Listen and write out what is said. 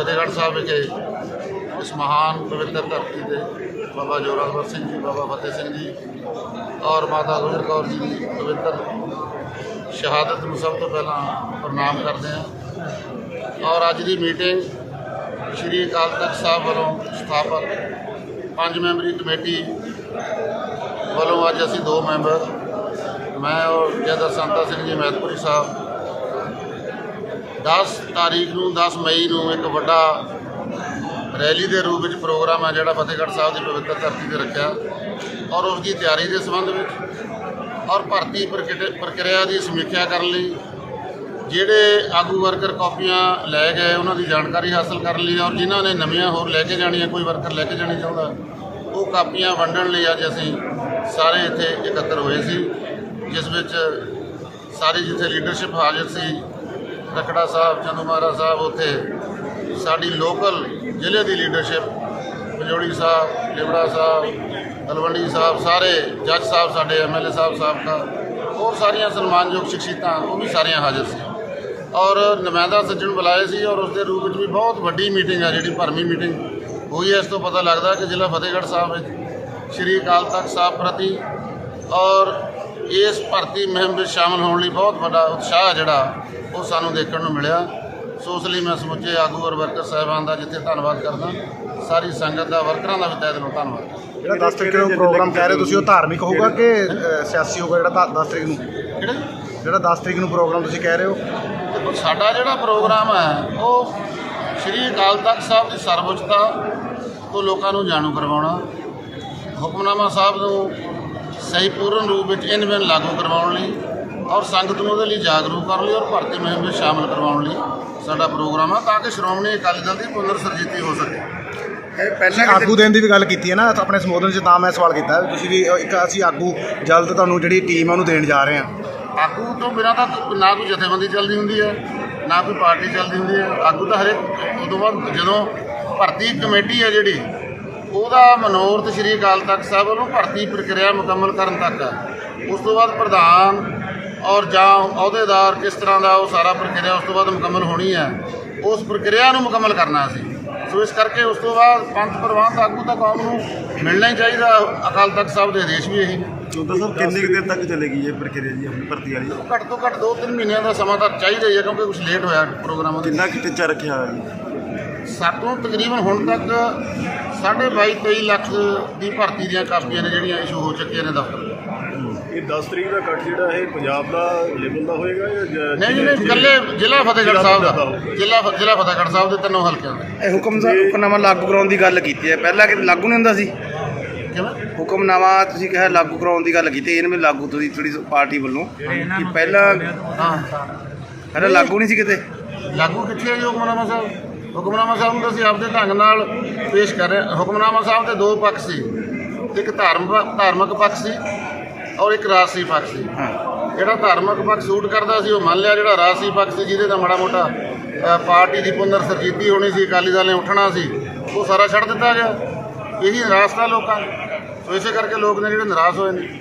ਫਤਿਹਗੜ੍ਹ ਸਾਹਿਬ ਵਿਖੇ ਇਸ ਮਹਾਨ ਪਵਿੱਤਰ ਧਰਤੀ ਤੇ ਬਾਬਾ ਜੋਰਾਵਰ ਸਿੰਘ ਜੀ, ਬਾਬਾ ਫਤਿਹ ਸਿੰਘ ਜੀ ਔਰ ਮਾਤਾ ਗੁਜਰ ਕੌਰ ਜੀ ਦੀ ਪਵਿੱਤਰ ਸ਼ਹਾਦਤ ਨੂੰ ਸਭ ਤੋਂ ਪਹਿਲਾਂ ਪ੍ਰਣਾਮ ਕਰਦੇ ਹਾਂ। ਔਰ ਅੱਜ ਦੀ ਮੀਟਿੰਗ ਸ਼੍ਰੀ ਅਕਾਲ ਤਖਤ ਸਾਹਿਬ ਵੱਲੋਂ ਸਥਾਪਕ ਪੰਜ ਮੈਂਬਰੀ ਕਮੇਟੀ ਵੱਲੋਂ ਅੱਜ ਅਸੀਂ ਦੋ ਮੈਂਬਰ, ਮੈਂ ਔਰ ਜਦਰ ਸੰਤਾ ਸਿੰਘ ਜੀ, ਮਹਿਤਪੁਰੀ ਸਾਹਿਬ 10 ਤਾਰੀਖ ਨੂੰ 10 ਮਈ ਨੂੰ ਇੱਕ ਵੱਡਾ ਰੈਲੀ ਦੇ ਰੂਪ ਵਿੱਚ ਪ੍ਰੋਗਰਾਮ ਹੈ ਜਿਹੜਾ ਫਤਿਹਗੜ੍ਹ ਸਾਹਿਬ ਦੀ ਪਵਿੱਤਰ ਧਰਤੀ ਤੇ ਰੱਖਿਆ ਔਰ ਉਸ ਦੀ ਤਿਆਰੀ ਦੇ ਸੰਬੰਧ ਵਿੱਚ ਔਰ ਭਰਤੀ ਪ੍ਰਕਿਟ- ਪ੍ਰਕਿਰਿਆ ਦੀ ਸਮੀਖਿਆ ਕਰਨ ਲਈ ਜਿਹੜੇ ਆਗੂ ਵਰਕਰ ਕਾਪੀਆਂ ਲੈ ਗਏ, ਉਹਨਾਂ ਦੀ ਜਾਣਕਾਰੀ ਹਾਸਲ ਕਰਨ ਲਈ ਔਰ ਜਿਨ੍ਹਾਂ ਨੇ ਨਵੀਆਂ ਹੋਰ ਲੈ ਕੇ ਜਾਣੀਆਂ, ਕੋਈ ਵਰਕਰ ਲੈ ਕੇ ਜਾਣੀ ਚਾਹੁੰਦਾ, ਉਹ ਕਾਪੀਆਂ ਵੰਡਣ ਲਈ ਅੱਜ ਅਸੀਂ ਸਾਰੇ ਇੱਥੇ ਇਕੱਤਰ ਹੋਏ ਸੀ, ਜਿਸ ਵਿੱਚ ਸਾਰੀ ਜਿੱਥੇ ਲੀਡਰਸ਼ਿਪ ਹਾਜ਼ਰ ਸੀ ਰਕੜਾ ਸਾਹਿਬ, ਚੰਦੂ ਮਹਾਰਾਜ ਸਾਹਿਬ ਉੱਥੇ, ਸਾਡੀ ਲੋਕਲ ਜ਼ਿਲ੍ਹੇ ਦੀ ਲੀਡਰਸ਼ਿਪ ਪਜੋੜੀ ਸਾਹਿਬ, ਲਿਬੜਾ ਸਾਹਿਬ, ਤਲਵੰਡੀ ਸਾਹਿਬ, ਸਾਰੇ ਜੱਜ ਸਾਹਿਬ, ਸਾਡੇ ਐਮਐਲਏ ਸਾਹਿਬ, ਸਾਬਕਾ, ਹੋਰ ਸਾਰੀਆਂ ਸਨਮਾਨਯੋਗ ਸ਼ਖਸੀਅਤਾਂ, ਉਹ ਵੀ ਸਾਰੀਆਂ ਹਾਜ਼ਰ ਸੀ। ਔਰ ਨੁਮਾਇੰਦਾ ਸੱਜਣ ਬੁਲਾਏ ਸੀ ਔਰ ਉਸ ਦੇ ਰੂਪ ਵਿੱਚ ਵੀ ਬਹੁਤ ਵੱਡੀ ਮੀਟਿੰਗ ਹੈ ਜਿਹੜੀ ਭਰਮੀ ਮੀਟਿੰਗ ਹੋਈ ਹੈ। ਇਸ ਤੋਂ ਪਤਾ ਲੱਗਦਾ ਕਿ ਜ਼ਿਲ੍ਹਾ ਫਤਿਹਗੜ੍ਹ ਸਾਹਿਬ ਵਿੱਚ ਸ਼੍ਰੀ ਅਕਾਲ ਤਖਤ ਸਾਹਿਬ ਪ੍ਰਤੀ ਔਰ ਇਸ ਭਰਤੀ ਮੁਹਿੰਮ ਵਿੱਚ ਸ਼ਾਮਲ ਹੋਣ ਲਈ ਬਹੁਤ ਵੱਡਾ ਉਤਸ਼ਾਹ ਜਿਹੜਾ ਉਹ ਸਾਨੂੰ ਦੇਖਣ ਨੂੰ ਮਿਲਿਆ। ਸੋ ਉਸ ਲਈ ਮੈਂ ਸਮੁੱਚੇ ਆਗੂ ਔਰ ਵਰਕਰ ਸਾਹਿਬਾਨ ਦਾ ਜਿੱਥੇ ਧੰਨਵਾਦ ਕਰਦਾ ਸਾਰੀ ਸੰਗਤ ਦਾ ਵਰਕਰਾਂ ਦਾ ਵੀ ਤਹਿ ਦਿਲੋਂ ਧੰਨਵਾਦ। ਜਿਹੜਾ 10 ਤਰੀਕ ਨੂੰ ਪ੍ਰੋਗਰਾਮ ਕਹਿ ਰਹੇ ਹੋ ਤੁਸੀਂ ਉਹ ਧਾਰਮਿਕ ਹੋਊਗਾ ਕਿ ਸਿਆਸੀ ਹੋਊਗਾ ਜਿਹੜਾ 10 ਤਰੀਕ ਨੂੰ? ਜਿਹੜਾ 10 ਤਰੀਕ ਨੂੰ ਪ੍ਰੋਗਰਾਮ ਤੁਸੀਂ ਕਹਿ ਰਹੇ ਹੋ? ਸਾਡਾ ਜਿਹੜਾ ਪ੍ਰੋਗਰਾਮ ਹੈ ਉਹ ਸ਼੍ਰੀ ਅਕਾਲ ਤਖਤ ਸਾਹਿਬ ਦੀ ਸਰਵਉੱਚਤਾ ਤੋਂ ਲੋਕਾਂ ਨੂੰ ਜਾਣੂ ਕਰਵਾਉਣਾ ਹੁਕਮਨਾਮਾ ਸਾਹਿਬ ਨੂੰ ਸਹੀ ਪੂਰਨ ਰੂਪ ਵਿੱਚ ਇਨ ਬਿਨ ਲਾਗੂ ਕਰਵਾਉਣ ਲਈ ਔਰ ਸੰਗਤ ਨੂੰ ਉਹਦੇ ਲਈ ਜਾਗਰੂਕ ਕਰਨ ਲਈ ਔਰ ਭਰਤੀ ਮੁਹਿੰਮ ਵਿੱਚ ਸ਼ਾਮਲ ਕਰਵਾਉਣ ਲਈ ਸਾਡਾ ਪ੍ਰੋਗਰਾਮ ਹੈ ਤਾਂ ਕਿ ਸ਼੍ਰੋਮਣੀ ਅਕਾਲੀ ਦਲ ਦੀ ਪੁਨਰ ਸਰਜੀਤੀ ਹੋ ਸਕੇ। ਤੁਸੀਂ ਆਗੂ ਦੇਣ ਦੀ ਵੀ ਗੱਲ ਕੀਤੀ ਹੈ ਨਾ ਆਪਣੇ ਸੰਬੋਧਨ 'ਚ ਤਾਂ ਮੈਂ ਸਵਾਲ ਕੀਤਾ ਤੁਸੀਂ ਵੀ ਇੱਕ ਅਸੀਂ ਆਗੂ ਜਲਦ ਤੁਹਾਨੂੰ ਜਿਹੜੀ ਟੀਮ ਹੈ ਉਹਨੂੰ ਦੇਣ ਜਾ ਰਹੇ ਹਾਂ। ਆਗੂ ਤੋਂ ਬਿਨਾਂ ਤਾਂ ਨਾ ਕੋਈ ਜਥੇਬੰਦੀ ਚੱਲਦੀ ਹੁੰਦੀ ਹੈ ਨਾ ਕੋਈ ਪਾਰਟੀ ਚੱਲਦੀ ਹੁੰਦੀ ਹੈ। ਆਗੂ ਤਾਂ ਹਰੇਕ ਉਦੋਂ ਬਾਅਦ ਜਦੋਂ ਭਰਤੀ ਕਮੇਟੀ ਹੈ ਜਿਹੜੀ ਉਹਦਾ ਮਨੋਰਥ ਸ਼੍ਰੀ ਅਕਾਲ ਤਖਤ ਸਾਹਿਬ ਵੱਲੋਂ ਭਰਤੀ ਪ੍ਰਕਿਰਿਆ ਮੁਕੰਮਲ ਕਰਨ ਤੱਕ। ਹੈ ਉਸ ਤੋਂ ਬਾਅਦ ਪ੍ਰਧਾਨ ਔਰ ਜਾਂ ਅਹੁਦੇਦਾਰ ਕਿਸ ਤਰ੍ਹਾਂ ਦਾ ਉਹ ਸਾਰਾ ਪ੍ਰਕਿਰਿਆ ਉਸ ਤੋਂ ਬਾਅਦ ਮੁਕੰਮਲ ਹੋਣੀ ਹੈ ਉਸ ਪ੍ਰਕਿਰਿਆ ਨੂੰ ਮੁਕੰਮਲ ਕਰਨਾ ਸੀ। ਸੋ ਇਸ ਕਰਕੇ ਉਸ ਤੋਂ ਬਾਅਦ ਪੰਥ ਪ੍ਰਵਾਨ ਆਗੂ ਤਾਂ ਕੌਮ ਨੂੰ ਮਿਲਣਾ ਹੀ ਚਾਹੀਦਾ ਅਕਾਲ ਤਖਤ ਸਾਹਿਬ ਦੇ ਆਦੇਸ਼ ਵੀ ਇਹੀ। ਚੌਦਾਂ ਸਾਹਿਬ ਕਿੰਨੀ ਦੇਰ ਤੱਕ ਚੱਲੇਗੀ ਇਹ ਪ੍ਰਕਿਰਿਆ ਜੀ ਆਪਣੀ ਭਰਤੀ ਵਾਲੀ? ਘੱਟ ਤੋਂ ਘੱਟ 2-3 ਮਹੀਨਿਆਂ ਦਾ ਸਮਾਂ ਤਾਂ ਚਾਹੀਦਾ ਹੀ ਹੈ ਕਿਉਂਕਿ ਕੁਝ ਲੇਟ ਹੋਇਆ ਪ੍ਰੋਗਰਾਮ ਕਿੰਨਾ ਕੁ ਟੀਚਾ ਰੱਖਿਆ ਹੋਇਆ ਜੀ? ਸਾਤੋਂ ਤਕਰੀਬਨ ਹੁਣ ਤੱਕ 22.5 ਲੱਖ ਦੀ ਭਰਤੀ ਦੀਆਂ ਕਾਪੀਆਂ ਨੇ ਜਿਹੜੀਆਂ ਇਸ਼ੂ ਹੋ ਚੁੱਕੀਆਂ ਨੇ ਦਫ਼ਤਰ। ਇਹ 10 ਤਰੀਕ ਦਾ ਕੱਟ ਜਿਹੜਾ ਇਹ ਪੰਜਾਬ ਦਾ ਲੈਵਲ ਦਾ ਹੋਏਗਾ ਜਾਂ ਨਹੀਂ ਜੀ ਨਹੀਂ ਇਕੱਲੇ ਜ਼ਿਲ੍ਹਾ ਫਤਿਹਗੜ੍ਹ ਸਾਹਿਬ ਦਾ। ਜ਼ਿਲ੍ਹਾ ਜ਼ਿਲ੍ਹਾ ਫਤਿਹਗੜ੍ਹ ਸਾਹਿਬ ਦੇ ਤਿੰਨੋਂ ਹਲਕਿਆਂ ਦਾ। ਇਹ ਹੁਕਮ ਦਾ ਹੁਕਮਨਾਮਾ ਲਾਗੂ ਕਰਾਉਣ ਦੀ ਗੱਲ ਕੀਤੀ ਹੈ। ਪਹਿਲਾਂ ਕਿ ਲਾਗੂ ਨਹੀਂ ਹੁੰਦਾ ਸੀ? ਕਿਵੇਂ? ਹੁਕਮਨਾਮਾ ਤੁਸੀਂ ਕਿਹਾ ਲਾਗੂ ਕਰਾਉਣ ਦੀ ਗੱਲ ਕੀਤੀ ਇਹਨੇ ਵੀ ਲਾਗੂ ਤੁਸੀਂ ਥੋੜੀ ਪਾਰਟੀ ਵੱਲੋਂ ਕਿ ਪਹਿਲਾਂ ਹਾਂ। ਪਹਿਲਾਂ ਲਾਗੂ ਨਹੀਂ ਸੀ ਕਿਤੇ? ਲਾਗੂ ਕਿੱਥੇ ਹੈ ਹੁਕਮਨਾਮਾ ਸਾਹਿਬ? ਹੁਕਮਨਾਮਾ ਸਾਹਿਬ ਨੂੰ ਅਸੀਂ ਆਪਦੇ ਢੰਗ ਨਾਲ ਪੇਸ਼ ਕਰ ਰਹੇ ਹੁਕਮਨਾਮਾ ਸਾਹਿਬ ਦੇ ਦੋ ਪੱਖ ਸੀ। ਇੱਕ ਧਾਰਮ ਧਾਰਮਿਕ ਪੱਖ ਸੀ ਔਰ ਇੱਕ ਰਾਜਸੀ ਪੱਖ ਸੀ। ਜਿਹੜਾ ਧਾਰਮਿਕ ਪੱਖ ਸੂਟ ਕਰਦਾ ਸੀ ਉਹ ਮੰਨ ਲਿਆ ਜਿਹੜਾ ਰਾਜਸੀ ਪੱਖ ਸੀ ਜਿਹਦੇ ਦਾ ਮਾੜਾ ਮੋਟਾ ਪਾਰਟੀ ਦੀ ਪੁਨਰ ਸਰਜੀਤੀ ਹੋਣੀ ਸੀ ਅਕਾਲੀ ਦਲ ਨੇ ਉੱਠਣਾ ਸੀ ਉਹ ਸਾਰਾ ਛੱਡ ਦਿੱਤਾ ਗਿਆ। ਇਹੀ ਨਿਰਾਸ਼ਤਾ ਲੋਕਾਂ ਸੋ ਇਸੇ ਕਰਕੇ ਲੋਕ ਨੇ ਜਿਹੜੇ ਨਿਰਾਸ਼ ਹੋਏ ਨੇ।